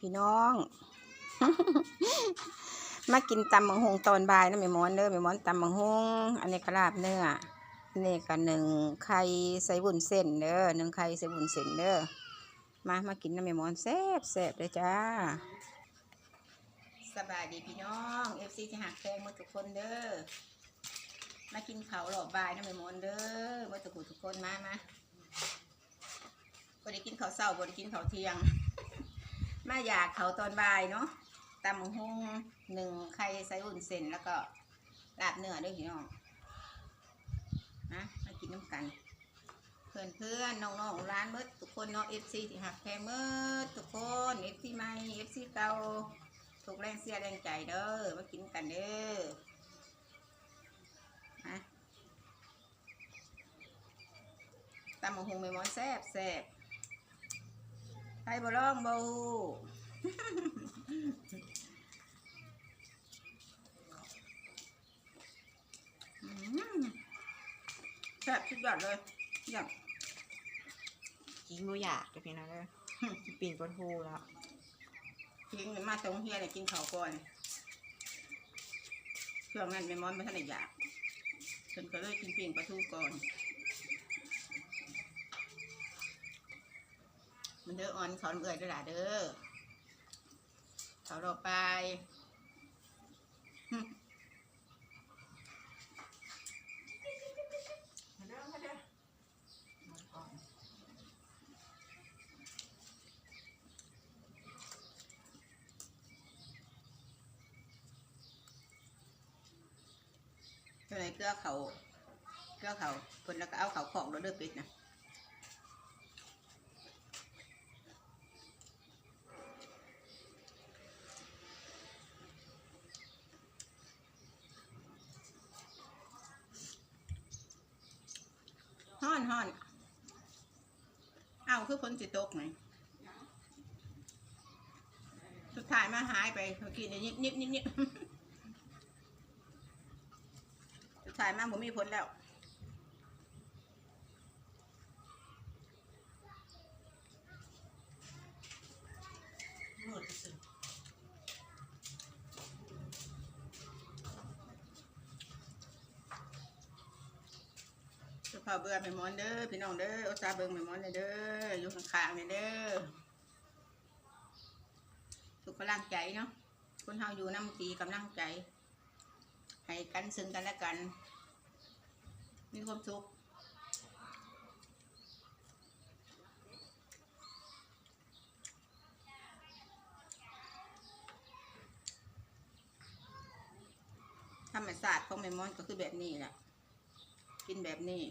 พี่น้อง มากินตำบังฮงตอนบ่ายนะแม่มอนเด้อแม่มอนตำบังฮงอันนี้กระลาบเนื้ออันนี้ก็หนึ่งไข่ใส่บุญเส้นเด้อหนึ่งไข่ใส่บุญเส้นเด้อมามากินนะแม่มอนแซ่บแซ่บเลยจ้าสบายดีพี่น้องเอฟซีจะหักแพงหมาทุกคนเด้อมากินข้าหลอบบายนะแม่มอนเด้อหมาทุกคนทุกคนมามาบ่ได้กินข้าวเช้าบ่ได้กินข้าวเที่ยง มาอยากเขาตอนบ่ายเนาะตำหุ่งหนึ่งไข่ใส่อุ่นเส้นแล้วก็ลาบเนื้อด้วยพี่น้องนะมากินน้ำกันเพื่อนเพื่อนๆน้องๆร้านเบิดทุกคนเนาะเอฟซีที่หักแพงเบิดทุกคนเอฟซีใหม่เอฟซีเก่าทุกแรงเสียแรงใจเด้อมากินกันเด้อนะตำบักหุ่งไม่มอนแซ่บแซ่บ รบ่ร้องบูอืมแซ่บสุดยอดเลยอยากกินบ่อยากเลยพี่น้องเด้อสิปีนปลาทูแล้วทิ้งมาตรงเฮียเลยกินข้าวก่อนช่วงนั้นแม่มอนไม่ทันได้อยากฉันก็เลยกินปิ่งปลาทูก่อน มันเด้ออ่อนสอนเอื่อยด้วยล่ะเด้อเขาเราไปก็เลยเกลือเขาเกลือเขาคนแล้วก็เอาเขาของเราเด้อปิดนะ อนห้อนเอาคือพ้นจิตกไหมสุดท้ายมาหายไปเมื่อกี้นี่นิบนิบนิบนิบสุดท้ายมาผมมีพ้นแล้ว เฉพาะเบื่อไม่มอนเด้อพี่น้องเด้ออุตส่าห์เบิ่งไม่มอนเลยเด้ออยู่ข้างๆเลยเด้อสุขกำลังใจเนาะคนเฮาอยู่น้ำตีกำลังใจให้กันซึ่งกันและกัน มีความสุขธรรมศาสตร์ของแม่มอนก็คือแบบนี้แหละกินแบบนี้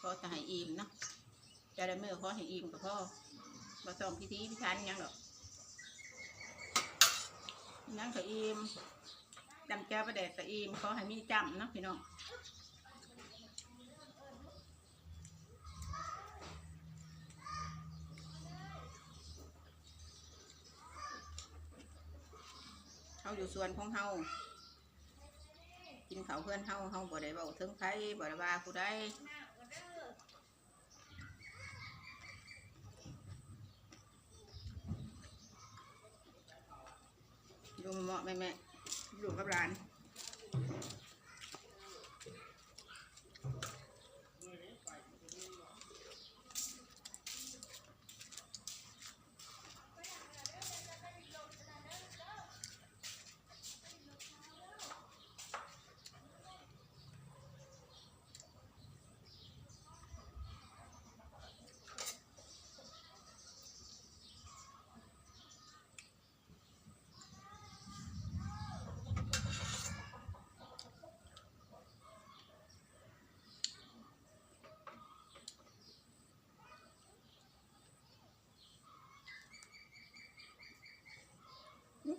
ขอจะให้อิ่มเนาะจะได้เมื่อขอให้อิ่มกับพ่อมาส่งพิธีพิธันยังหรอกหยังก็อิ่มจำแก้วประเดกก็อิ่มขอให้มีจำเนาะพี่น้องเฮาอยู่ส่วนของเฮากินเขาเพื่อนเฮาเฮาบ่ได้เบาถึงใครบ่ได้ว่าผู้ใด ดูเหมาะแม่แม่อยู่กับร้าน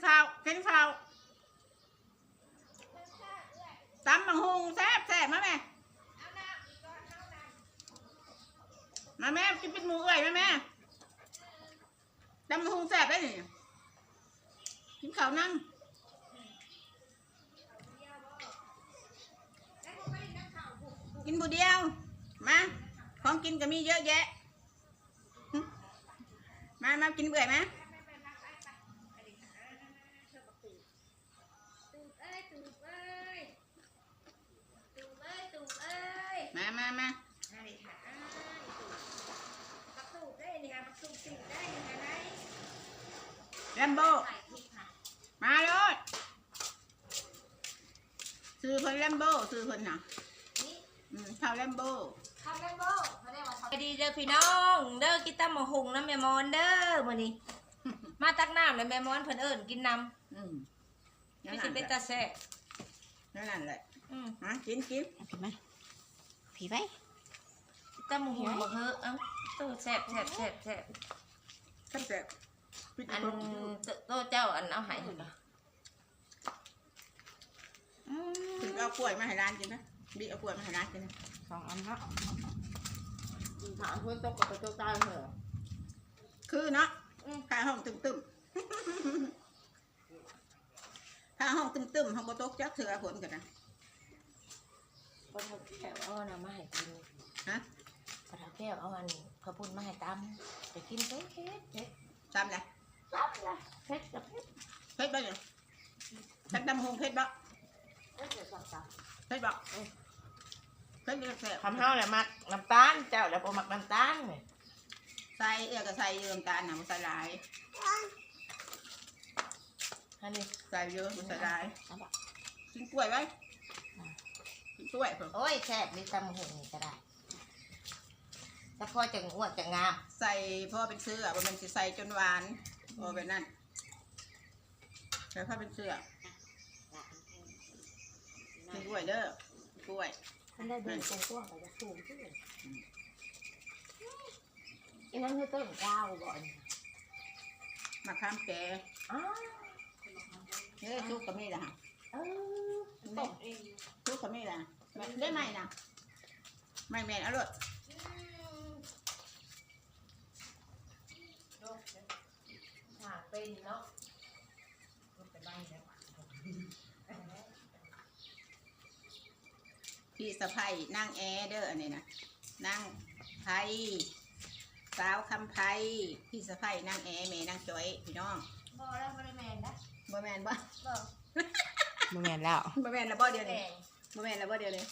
ข้าวกินข้าวตำมังฮุงแซ่บแซ่บมาแม่มาแม่กินเป็นหมูเอ่ยมาแม่ตำมังฮุงแซ่บได้หนิกินข้าวนั่งกินบุเดียว มาของกินก็มีเยอะแยะ มามากินเบื่อไหม มามามามาเลยค่ะอ้ายตูบปักตูบได้นี่ค่ะปักตูบตูบได้ยังไงไหนแรมโบใส่พริกค่ะมาเลยซื้อเพิ่นแรมโบซื้อเพิ่นน่ะนี่อืมข้าวแรมโบทำได้โบเขาเรียกว่าสวัสดีเด้อพี่น้อง เด้อกินตำมะฮุงน้ำแม่มอนเด้อมื้อนี้ มาตักน้ำแล้วแม่มอนเพิ่นเอิ้นกินน้อืมำนั่นพี่สิแหเป็นละตาแซ่บนั่นแหละอืมฮะกินกินผีไหม ผีไหมตำมะฮุงบ่เฮ้อเอ้าโตแซ่บแซ่บแซ่บแซ่บแซ่บแซ่บปิดอันครบโตเจ้าอันเอาให้หั่นบ่อืมถึงเอากล้วยมาให้ร้านกินนะบิ๊กเอากล้วยมาให้ร้านกินนะสองอันเนาะถามเพื่อนตกกับไปตัวตายเหรอคือเนาะข้าห้องตึมตึมข้าห้องตึมตึมห้องโตกจักเถื่อผลกันนะ ปลาทับแก้วเอาอันนั้นมาให้กินฮะปลาทับแก้วเอาอันข้าวปุ้นมาให้ตำจะกินเผ็ดเผ็ดเผ็ดจำเลยรับเลยเผ็ดกับเผ็ดเพชรบ้างยังฉันดำหงเพชรบ้าเผ็ดจะสั่งตเพชรบ้าเพชรเป็นแซ่บำคำเฮาแหละมักน้ำตาลเจ้าแล้วพอมักน้ำตาลเนี่ยใส่เอื้อกับใส่เยื่อมตาลน่ะมันใส่หลายอันนี้ใส่เยอะมันใส่หลายเอาบะกินกล้วยไว้ กินกล้วยเพิ่นโอ้ยแซ่บนี่ตำหุ่นนี่ก็ได้ถ้าพอจะอ้วนจะงามใส่พ่อเป็นเสื้อว่ามันจะใส่จนหวานพอเป็นนั่นใส่พ่อเป็นเสื้อกินกล้วยเด้อกล้วยท่านได้เดินตรงตัวไปจะสูงขึ้นอันนั้นคือต้นกล้าวบ่อนมะขามแก่อ้าวเฮ้ยซุกก็มีละฮะเออต้มเองซุกก็มีละแม่ ได้ไหมนะไม่แม่นอร่อยหาเป็นเนาะพี่สะพ้ายนั่งแอร์เด้ออันนี้นะนั่งไพสาวคำไพพี่สะพ้ายนั่งแอร์แม่นั่งจอยพี่น้องบอแล้วบริแมนนะบ่แม่นบ่บอบ่แม่นแล้วบ่แม่นแล้วบ่เดียวแมนี้น บ่แม่นแล้วบ่เดียวนี้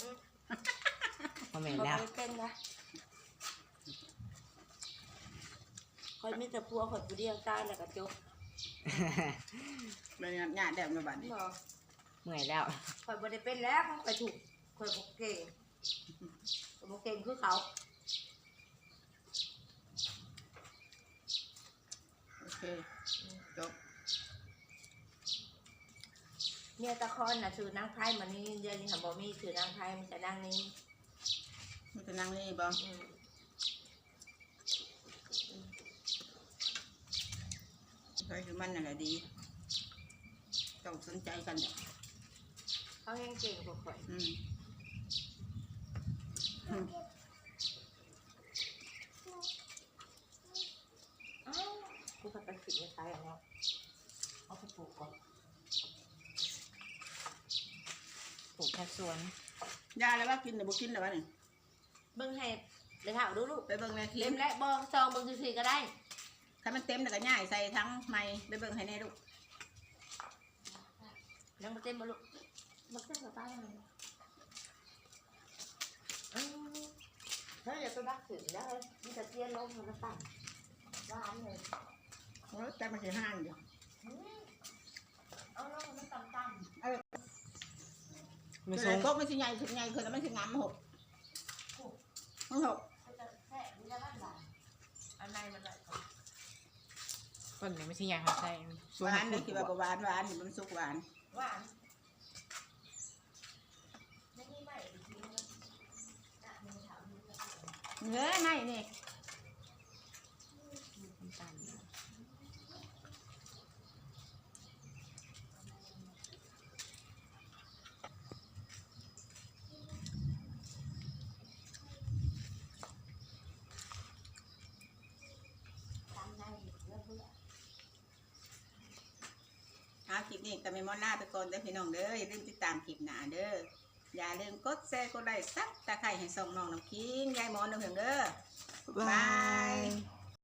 บ่แม่นเขาแล้วไม่เป็นนะคอยมีแต่พัวคอยผู้เดียวตายแล้วก็จบเป็นงานแดดมาบัดนี้บอเมื่อยแล้วคอยบ่ได้เป็นแล้วคอยถูกคอยบ่เก่งข้อยบ่เก่งคือเขาโอเคจบ เมียตะคอนน่ะชื่อนางไพรมานี่เดือนนี้ค่ะบ่มีชื่อนางไพรมันจะนางนี้มันจะนั่งนี่บ่อืมใครคือมันนั่นแหละดี ต้องสนใจกันเด้อเขาแห้งเก่งกว่าข่อยอืมอืมอ้าวกูก็ไปสิในไทยอะเนาะเอาไปปลูกก่อน ปลูกผัก สวนยาแล้วว่ากินหรือบ่กินหรือว่านี่เบิ่งให้เดี๋ยวถามดูลูกไปเบิ่งในคลิเต็ปมแล้วบ่ซองเบิ่งซื่อๆก็ได้ถ้ามันเต็มแล้วก็ง่ายใส่ทั้งไม้ไปเบิ่งให้แน่ลูกยังบ่เต็มบ่ลูกบ่เต็มก็ตายแล้วอืมเฮ้ยเดี๋ยวไปบักถึงได้วมันจะเตี้ยลงมันจะต่ำหวานเลย โอ้ยแต่มันสิห่างอยู่ อืมเอาลงมันต่ำ มันคือสูงพวกมันสิใหญ่ถึงใหญ่คือแล้วมันสิงามหกมันหกๆมันจะแค่มันจะลั่นหลายอันในมันไหลก่อนต้นนี้ไม่ใช่ยางหักใส่สูหงวานเลยคิดว่าบ่หวานหวานนี่มันสุกหวานหวานไม่มีใหม่อีกทีนึงอะมึงถามมึงจะเอาอะไรเนื้อไม่นี่น้ นี้ก็ไม่มอนลาไปก่อนเด้อพี่น้องเด้ออย่าลืมติดตามคลิปหน้าเด้ออย่าลืมกดแชร์กดไลค์ซักตะไคร้ให้ส่องน้องน้ำคิงยายหมอนน้อเพียงเด้อ บาย